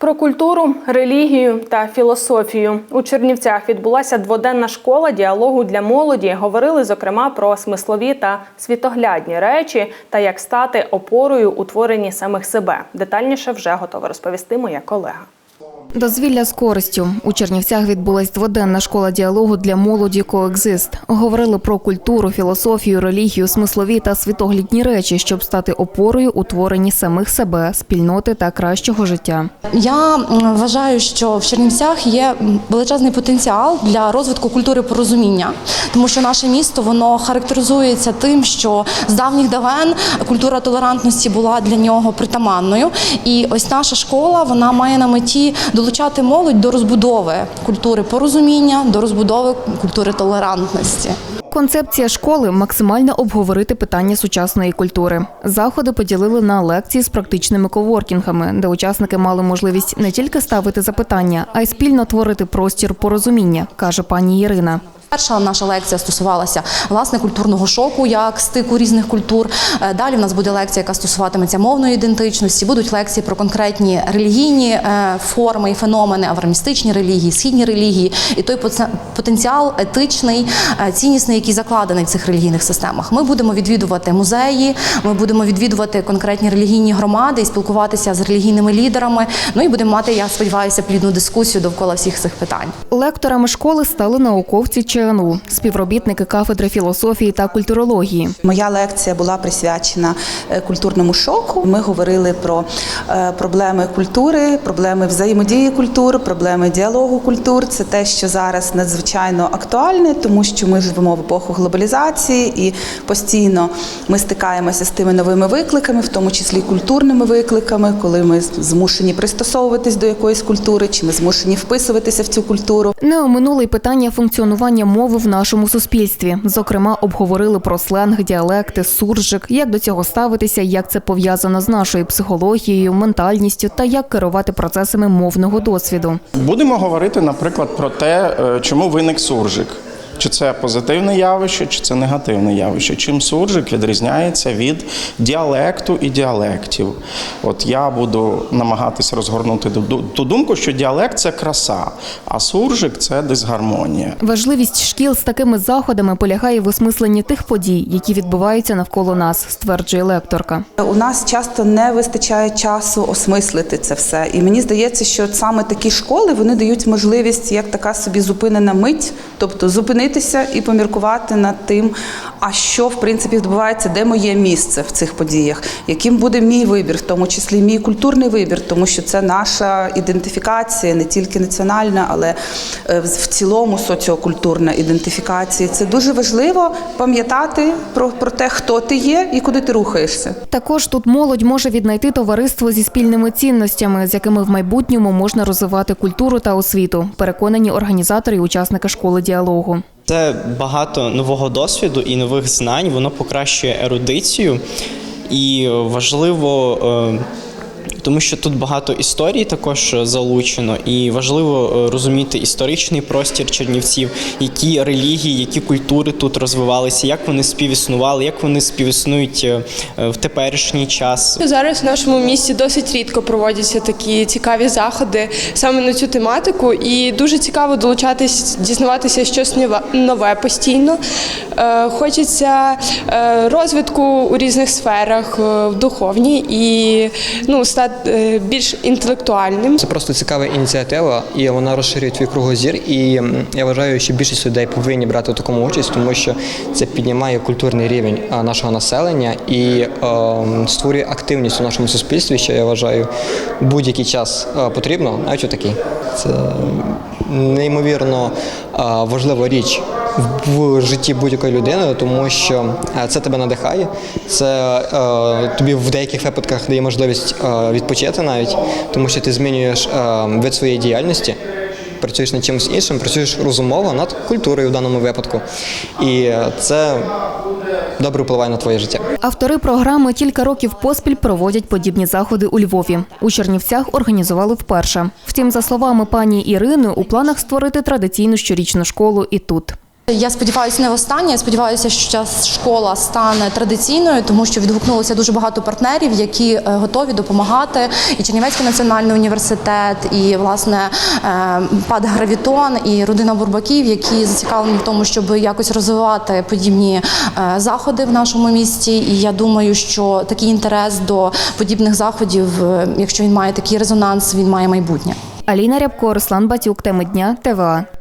Про культуру, релігію та філософію у Чернівцях відбулася дводенна школа діалогу для молоді. Говорили зокрема про смислові та світоглядні речі та як стати опорою у творенні самих себе. Детальніше вже готова розповісти моя колега. Дозвілля з користю у Чернівцях відбулась дводенна школа діалогу для молоді «Коекзист». Говорили про культуру, філософію, релігію, смислові та світоглядні речі, щоб стати опорою у творенні самих себе, спільноти та кращого життя. Я вважаю, що в Чернівцях є величезний потенціал для розвитку культури порозуміння, тому що наше місто воно характеризується тим, що з давніх давен культура толерантності була для нього притаманною. І ось наша школа вона має на меті долучати молодь до розбудови культури порозуміння, до розбудови культури толерантності. Концепція школи максимально обговорити питання сучасної культури. Заходи поділили на лекції з практичними коворкінгами, де учасники мали можливість не тільки ставити запитання, а й спільно творити простір порозуміння, каже пані Ірина. Перша наша лекція стосувалася власне культурного шоку, як стику різних культур. Е, Далі в нас буде лекція, яка стосуватиметься мовної ідентичності. Будуть лекції про конкретні релігійні е, форми і феномени, аврамістичні релігії, східні релігії, і той потенціал етичний, е, ціннісний, який закладений в цих релігійних системах. Ми будемо відвідувати музеї, ми будемо відвідувати конкретні релігійні громади і спілкуватися з релігійними лідерами. Ну і будемо мати, я сподіваюся, плідну дискусію довкола всіх цих питань. Лекторами школи стали науковці ЧНУ, співробітники кафедри філософії та культурології. Моя лекція була присвячена е, культурному шоку. Ми говорили про е, проблеми культури, проблеми взаємодії культур, проблеми діалогу культур. Це те, що зараз надзвичайно актуальне, тому що ми живемо в епоху глобалізації і постійно ми стикаємося з тими новими викликами, в тому числі культурними викликами, коли ми змушені пристосовуватись до якоїсь культури, чи ми змушені вписуватися в цю культуру. Не оминули питання функціонування мови в нашому суспільстві. Зокрема, обговорили про сленг, діалекти, суржик, як до цього ставитися, як це пов'язано з нашою психологією, ментальністю та як керувати процесами мовного досвіду. Будемо говорити, наприклад, про те, е, чому виник суржик. Чи це позитивне явище, чи це негативне явище? Чим суржик відрізняється від діалекту і діалектів? От я буду намагатись розгорнути ту думку, що діалект це краса, а суржик це дисгармонія. Важливість шкіл з такими заходами полягає в осмисленні тих подій, які відбуваються навколо нас, стверджує лекторка. У нас часто не вистачає часу осмислити це все. І мені здається, що саме такі школи вони дають можливість як така собі зупинена мить, тобто зупинитися і поміркувати над тим, а що в принципі відбувається, де моє місце в цих подіях, яким буде мій вибір, в тому числі мій культурний вибір, тому що це наша ідентифікація, не тільки національна, але е, в цілому соціокультурна ідентифікація. Це дуже важливо пам'ятати про, про те, хто ти є і куди ти рухаєшся. Також тут молодь може віднайти товариство зі спільними цінностями, з якими в майбутньому можна розвивати культуру та освіту. Переконані організатори і учасники школи діалогу. Це багато нового досвіду і нових знань, воно покращує ерудицію. І важливо, е, тому що тут багато історій також залучено, і важливо е, розуміти історичний простір Чернівців, які релігії, які культури тут розвивалися, як вони співіснували, як вони співіснують е, в теперішній час. Зараз в нашому місті досить рідко проводяться такі цікаві заходи саме на цю тематику, і дуже цікаво долучатись, дізнаватися щось нове- постійно. Е, Хочеться е, розвитку у різних сферах, е, в духовній і ну, стати е, більш інтелектуальним. Це просто цікава ініціатива, і вона розширює твій кругозір. І я вважаю, що більшість людей повинні брати в такому участь, тому що це піднімає культурний рівень нашого населення і ем, створює активність у нашому суспільстві, що я вважаю будь-який час е, потрібно, навіть у такий. Це неймовірно е, важлива річ в житті будь-якої людини, тому що е, це тебе надихає, це е, тобі в деяких випадках дає можливість е, відпочити навіть, тому що ти змінюєш е, вид своєї діяльності. Працюєш над чимось іншим, працюєш розумово над культурою в даному випадку. І це добре впливає на твоє життя. Автори програми кілька років поспіль проводять подібні заходи у Львові. У Чернівцях організували вперше. Втім, за словами пані Ірини, у планах створити традиційну щорічну школу і тут. Я сподіваюся, не востаннє. Я сподіваюся, що ця школа стане традиційною, тому що відгукнулося дуже багато партнерів, які е, готові допомагати. І Чернівецький національний університет, і власне е, ПАД Гравітон, і родина Бурбаків, які зацікавлені в тому, щоб якось розвивати подібні е, заходи в нашому місті. І я думаю, що такий інтерес до подібних заходів, якщо він має такий резонанс, він має майбутнє. Аліна Рябко, Руслан Батюк. Теми дня ТВА.